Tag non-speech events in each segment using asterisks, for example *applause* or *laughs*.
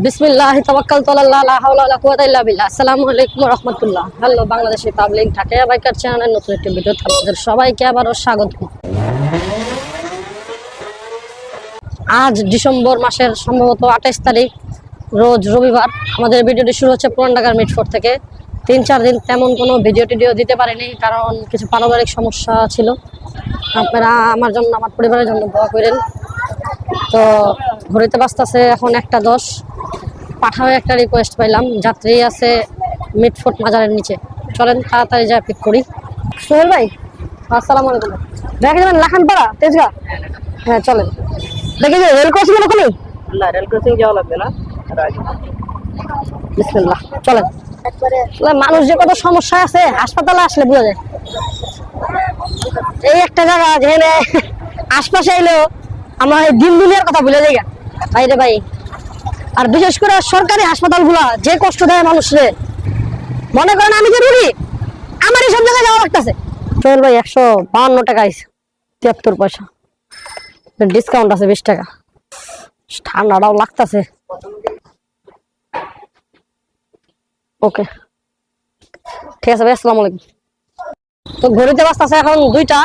বিসমিল্লাহ তাওয়াক্কাল তাআলা লা হাওলা ওয়ালা কুওয়াতা ইল্লা বিল্লাহ। আসসালামু আলাইকুম রাহমাতুল্লাহ। Hello, Bangladeshi public Dhaka biker চ্যানেলের নতুন একটি ভিডিও আপনাদের সবাইকে আবারও স্বাগত। আজ ডিসেম্বর মাসের সম্ভবত আঠাইশ তারিখ, রোজ রবিবার। আমাদের ভিডিওটি শুরু হচ্ছে পুরান ঢাকার মিটফোর্ট থেকে। তিন, চার দিন তেমন কোনো ভিডিও টিডিও দিতে পারিনি, কারণ কিছু পারিবারিক সমস্যা ছিল। আপনারা আমার জন্য, আমার পরিবারের জন্য দোয়া করেন। তো ঘড়িতে বাজতেছে এখন একটা দশ। পাঠাও একটা রিকোয়েস্ট পাইলাম। যাত্রী আছে মিটফোর্ট মাজারের নিচে। চলেন তাড়াতাড়ি যা পিক করি। সোহেল ভাই। আসসালামু আলাইকুম। দেখে যাবেন লাখানপাড়া তেজগা? হ্যাঁ চলেন। দেখে যে রেল ক্রসিং এর ওখানেই? না রেল ক্রসিং যাওয়া লাগবে না। বিসমিল্লাহ চলেন। মানুষ যে কত সমস্যা আছে হাসপাতালে আসলে বোঝা যায়। এই একটা জায়গা যেখানে আশপাশে এলেও আমরা এই দিন দুনিয়ার কথা ভুলে যাই ভাই রে ভাই আর বিশেষ করে সরকারি হাসপাতালগুলা যে কষ্ট দেয় মানুষরে, মনে করেন আমি যে রুগী আমার সব জায়গায় যাওয়া লাগতেছে। চল ভাই, একশো বাহান্ন টাকা আইছে, তিয়াত্তর পয়সা। ডিসকাউন্ট আছে বিশ টাকা। ঠান্ডাটাও লাগতেছে। ওকে। ঠিক আছে ভাই, আসসালামু আলাইকুম। তো ঘড়িতে বাজতেছে এখন দুইটা।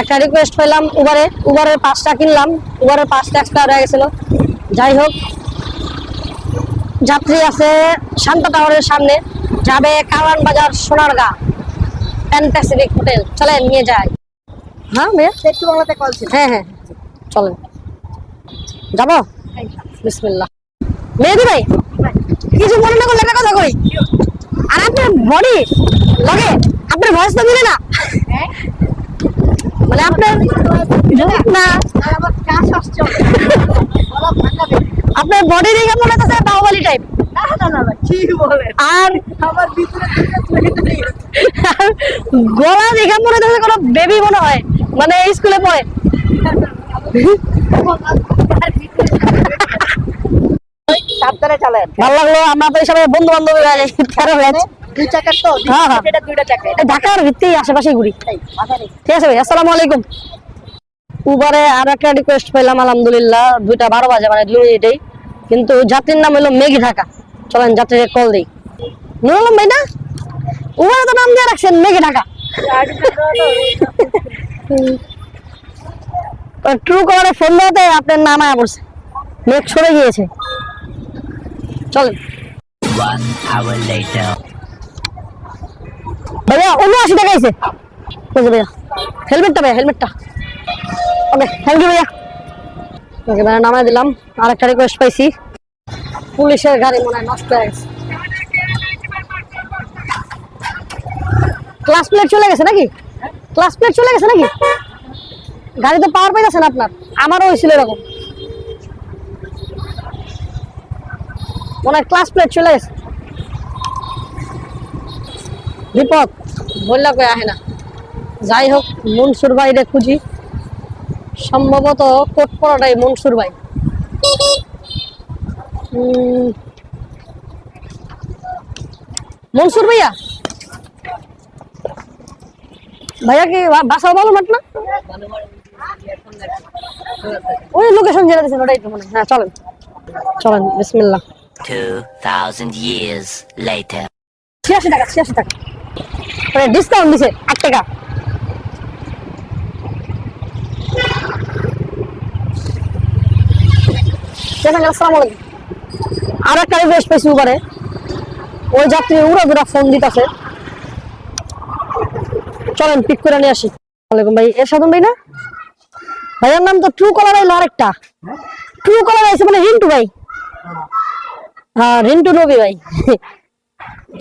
একটা রিকোয়েস্ট পেলাম উবারে উবারের পাঁচটা কিনলাম। উবারের পাঁচটা এক্সট্রা রয়ে গেছিল। যাই হোক যাত্রী আছে শান্তা টাওয়ারের সামনে। যাবে কালান বাজার সোনারগা। প্যান প্যাসিফিক হোটেল চলে নিয়ে যায় হ্যাঁ মেয়ে? একটু বাংলাতে কল ছিল। হ্যাঁ হ্যাঁ। চলেন। যাব? বিসমিল্লাহ। মেহেদি ভাই কিছু মনে না করলে একটা কথা কই। আর আপনার বডি লাগে আপনার ভয়েস তো মিলে না। মানে আপনার না। আমার কাজ আসছে। *laughs* বলা ভাঙা আপনার বডি দেখে মনে টাইপ আর গলা দেখে মনে হচ্ছে কোনো বেবি মনে হয়। মানে স্কুলে পড়ে। সাবধানে চালেন। ভালো লাগল আমরা তো বন্ধু বান্ধব তেরো ব্যাচ দুই চাকার তো দুই। এটা দুইটা চাকা ঢাকার ভিত্তি আশেপাশে ঘুরি। এই ঠিক আছে ভাই আসসালামু আলাইকুম। উবারে আর একটা রিকোয়েস্ট পেলাম আলহামদুলিল্লাহ। দুইটা বারো বাজে মানে দুই মিনিটেই। কিন্তু যাত্রীর নাম হলো মেঘি ঢাকা। চলেন যাত্রীকে কল দিই। নুর আলম ভাই না? উবারে তো নাম দিয়ে রাখছেন মেঘি ঢাকা। ট্রু কলারে ফোন দেওয়াতে আপনার নাম আয়া পড়ছে। মেঘ সরে গিয়েছে। চলেন. ভাইয়া উনআশি টাকা বুঝে ভাইয়া? হেলমেটটা ভাইয়া হেলমেটটা ওকে থ্যাংক ইউ ভাইয়া। ওকে ভাইয়া নামাই দিলাম। রিকোয়েস্ট পাইছি। পুলিশের গাড়ি মনে হয় নষ্ট হয়ে গেছে। ক্লাস প্লেট চলে গেছে নাকি? ক্লাস প্লেট চলে গেছে নাকি? গাড়িতে পাওয়ার পাইতেছেন আপনার? আমারও হয়েছিল এরকম। মনে ক্লাস প্লেট চলে গেছে। বিপদ। বললা কই আহে না। যাই হোক, মনসুর ভাইরে খুঁজি। সম্ভবত কোট পড়াটাই মনসুর ভাই। মনসুর ভাইয়া? ভাইয়া কি বাসা ভালো মাঠ না? ওই লোকেশন যেটা দিয়েছেন ওটাই তো মনে হয়। চলেন। চলেন বিসমিল্লাহ। Two thousand years later. ছিয়াশি টাকা ছিয়াশি টাকা। মানে ডিসকাউন্ট দিছে আট টাকা। ঠিক আছে, আলাইকুম। আর একটা রিকোয়েস্ট পেয়েছি উবারে ওই যাত্রী উড়া দুরা ফোন দিতেছে। চলেন পিক করে নিয়ে আসি। ওয়ালাইকুম ভাই এর সাধন ভাই না? ভাইয়ের নাম তো ট্রু কলার আরেকটা। ট্রু কলার আইছে মানে রিন্টু ভাই। হ্যাঁ রিন্টু নবী ভাই।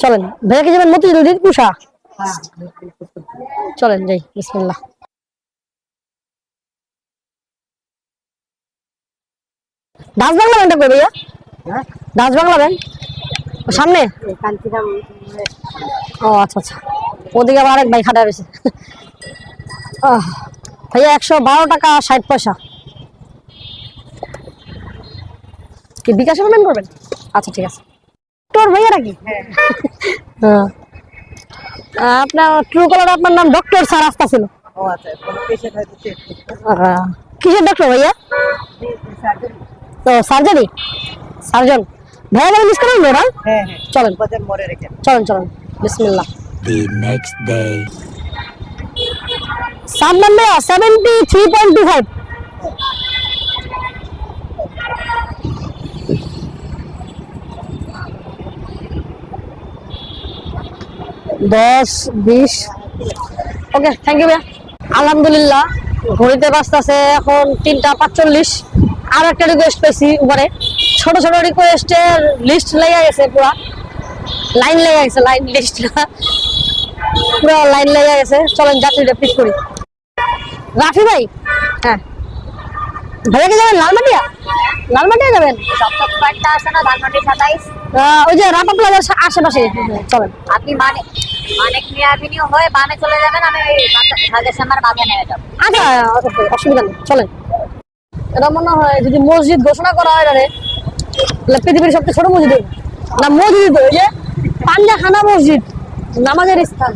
চলেন ভাইয়া কি যাবেন মতি রিট পুষা চলেন যাই ডাচ বাংলা ব্যাংকটা কই ভাইয়া? হ্যাঁ? ডাচ বাংলা ব্যাংক সামনে? ও আচ্ছা আচ্ছা। ওদিকে আবার আরেক ভাই খাটা রয়েছে। ভাইয়া একশো বারো টাকা ষাট পয়সা। কি বিকাশে পেমেন্ট করবেন? আচ্ছা ঠিক আছে। তোর ভাইয়া নাকি? হ্যাঁ। আপনার ট্রু কলার আপনার নাম ডক্টর স্যার আসতা ছিল কিসের ডক্টর ভাইয়া? তো সার্জারি? সার্জন। ভাইয়া মিস করেন ওরা? হ্যাঁ হ্যাঁ। চলেন। বাজার মোড়ে রেখে। চলেন চলেন। বিসমিল্লাহ। The next day. সাত number seventy three point two five দশ বিশ। ওকে থ্যাংক ইউ ভাইয়া। আলহামদুলিল্লাহ ঘড়িতে বাজতেছে এখন তিনটা পাঁচচল্লিশ। আর একটা রিকোয়েস্ট পেয়েছি উপরে। ছোট ছোট রিকোয়েস্টের লিস্ট লেগে গেছে পুরা। লাইন লেগে গেছে লাইন লিস্ট পুরো লাইন লেগে গেছে। চলেন যাত্রীটা পিক করি। রাফি ভাই? হ্যাঁ। ভাইয়া কি যাবেন? লালমাটিয়া? লালমাটিয়া যাবেন? সপ্তম কার্ডটা আছে না সাতাইশ। ওই যে রাপা প্লাজার আশেপাশে। চলেন। আপনি মানে অ্যাভিনিউ হয়ে বামে চলে যাবেন আমি ওই হাজার সামার বামে নেমে যাব। আচ্ছা আচ্ছা, অসুবিধা নেই। চলেন। এটা মনে হয় যদি মসজিদ ঘোষণা করা হয় রে তাহলে পৃথিবীর সবচেয়ে ছোট মসজিদ। না, মসজিদ ওই যে পাঞ্জাখানা মসজিদ, নামাজের স্থান।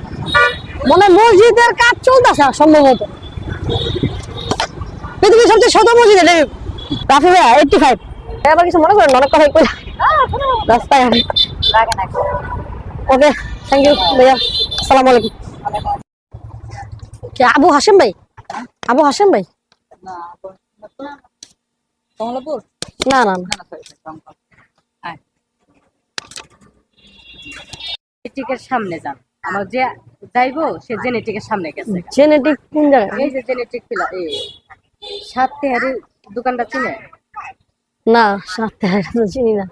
মনে মসজিদের কাজ চলতেছে সম্ভবত। পৃথিবীর সবচেয়ে ছোট মসজিদ এটা। রাফি ভাইয়া এইটটি ফাইভ আবার কিছু মনে করেন? অনেক কথাই কই রাস্তায় লাগে ওকে থ্যাংক ইউ ভাইয়া। আসসালামু আলাইকুম। কে, আবু হাসেম ভাই? আবু হাসেম ভাই? কমলাপুর? না না না। জেনেটিকের সামনে যান। আমার যে যাইবো সে জেনেটিকের সামনে গেছে। জেনেটিক কোন জায়গায়? এই যে জেনেটিক পিলা এই। সাত তেহারি দোকানটা চিনে? না সাথে তো চিনি না।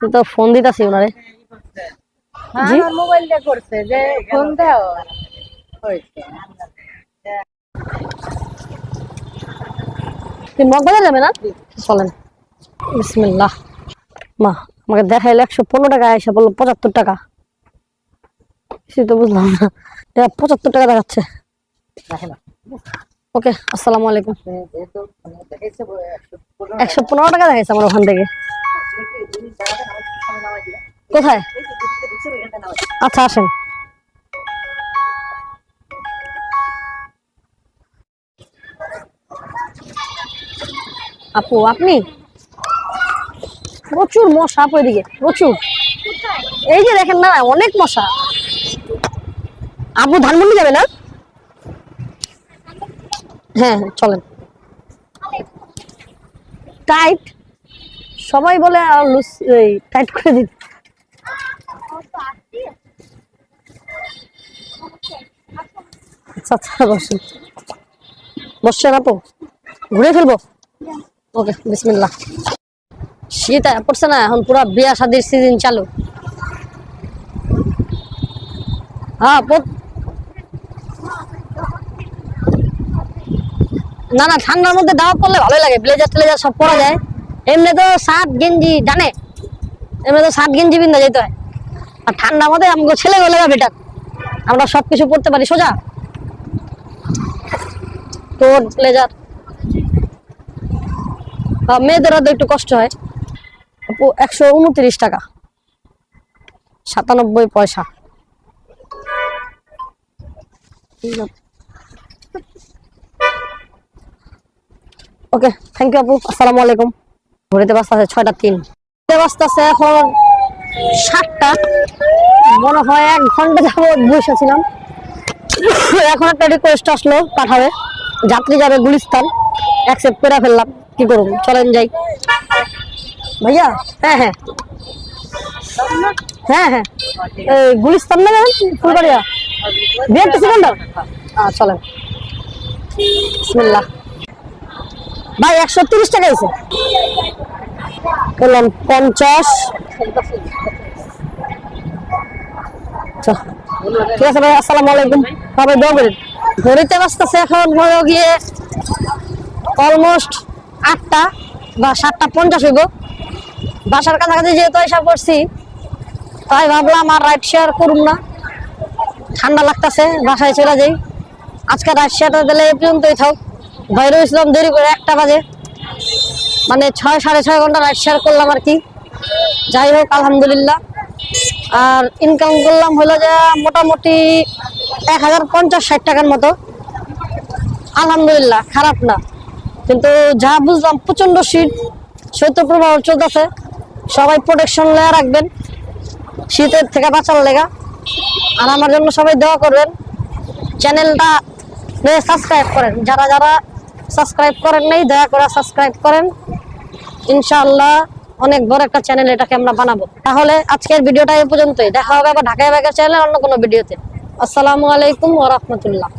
আমি তো ফোন দিতাছি ওনারে? আমার মোবাইল দিয়ে করছে যে ফোন দাও হয়েছে। তুই মগবাজার যাবে না? চলেন বিসমিল্লাহ। মা আমাকে দেখাইলে একশো পনেরো টাকা এসে বলল পঁচাত্তর টাকা। কিছুই তো বুঝলাম না। এটা পঁচাত্তর টাকা দেখাচ্ছে। ওকে আসসালামু আলাইকুম। একশো পনেরো টাকা। দেখাইছে আমার ওখান থেকে। কোথায়? আচ্ছা আসেন। আপু, আপনি? প্রচুর মশা আপু এদিকে, প্রচুর। এই যে দেখেন না, অনেক মশা। আপু, ধানমন্ডি যাবে না? হ্যাঁ হ্যাঁ চলেন। টাইট। সবাই বলে আর এই, টাইট করে দিন। আচ্ছা আচ্ছা বসছেন আপু? ঘুরে ফেলব? ওকে, বিসমিল্লাহ। শীত পড়ছে না, এখন পুরা বিয়া শাদির সিজন চালু। হ্যাঁ না না, ঠান্ডার মধ্যে দাওয়া পড়লে ভালোই লাগে ব্লেজার ট্লেজার সব পরা যায়। এমনি তো শার্ট গেঞ্জি জানে, এমনি তো শার্ট গেঞ্জি বিন্দা যেতে হয়। আর ঠান্ডার মধ্যে আমাকে ছেলে গেলে বেটার আমরা সব কিছু পড়তে পারি, সোজা। তোর ব্লেজার মেয়েদের তো একটু কষ্ট হয়? আপু, একশো উনত্রিশ টাকা। সাতানব্বই পয়সা। ওকে থ্যাংক ইউ আপু, আসসালামু আলাইকুম। ঘড়িতে বাজতে আছে ছয়টা তিন। বাজতে আছে এখন সাতটা। মনে হয় এক ঘণ্টা যাবত বসেছিলাম এখন একটা রিকোয়েস্ট আসলো পাঠাবে। যাত্রী যাবে গুলিস্তান। অ্যাকসেপ্ট করে ফেললাম। কি করুন চলেন যাই। ভাইয়া? হ্যাঁ হ্যাঁ। হ্যাঁ হ্যাঁ। এই গুলিস্তান না ফুলবাড়িয়া। বিয়ারটা সেকেন্ডার হ্যাঁ চলেন। বিসমিল্লাহ। ভাই, একশো তিরিশ টাকা আছে বললাম পঞ্চাশ। ঠিক আছে ভাই, আসসালামু আলাইকুম। ভাবে দোয়া করেন। ঘড়িতে বাজতেছে এখন গিয়ে অলমোস্ট আটটা বা সাতটা পঞ্চাশ হইব। বাসার কাছাকাছি যেহেতু এসব করছি তাই ভাবলাম আর রাইড শেয়ার করুম না। ঠান্ডা লাগতেছে, বাসায় চলে যাই। আজকে রাইড শেয়ারটা দিলে এই পর্যন্তই থাক। বাইরে হয়েছিলাম দেরি করে একটা বাজে। মানে ছয়, সাড়ে ছয় ঘণ্টা রাইড শেয়ার করলাম আর কি। যাই হোক, আলহামদুলিল্লাহ। আর ইনকাম করলাম হলো যে মোটামুটি এক হাজার পঞ্চাশ ষাট টাকার মতো। আলহামদুলিল্লাহ, খারাপ না। কিন্তু যা বুঝলাম প্রচণ্ড শীত, শৈত্যপ্রবাহ চলতেছে। সবাই প্রোটেকশন লেয়া রাখবেন। শীতের থেকে বাঁচার লেগা। আর আমার জন্য সবাই দোয়া করবেন। চ্যানেলটা সাবস্ক্রাইব করেন। যারা যারা সাবস্ক্রাইব করেন নাই, দয়া করে সাবস্ক্রাইব করেন। ইনশাআল্লাহ অনেক বড় একটা চ্যানেল এটাকে আমরা বানাবো। তাহলে আজকের ভিডিওটা এই পর্যন্তই। দেখা হবে আবার ঢাকায় ব্যাগের চ্যানেলে অন্য কোনো ভিডিওতে। আসসালামু আলাইকুম ওয়া রাহমাতুল্লাহ।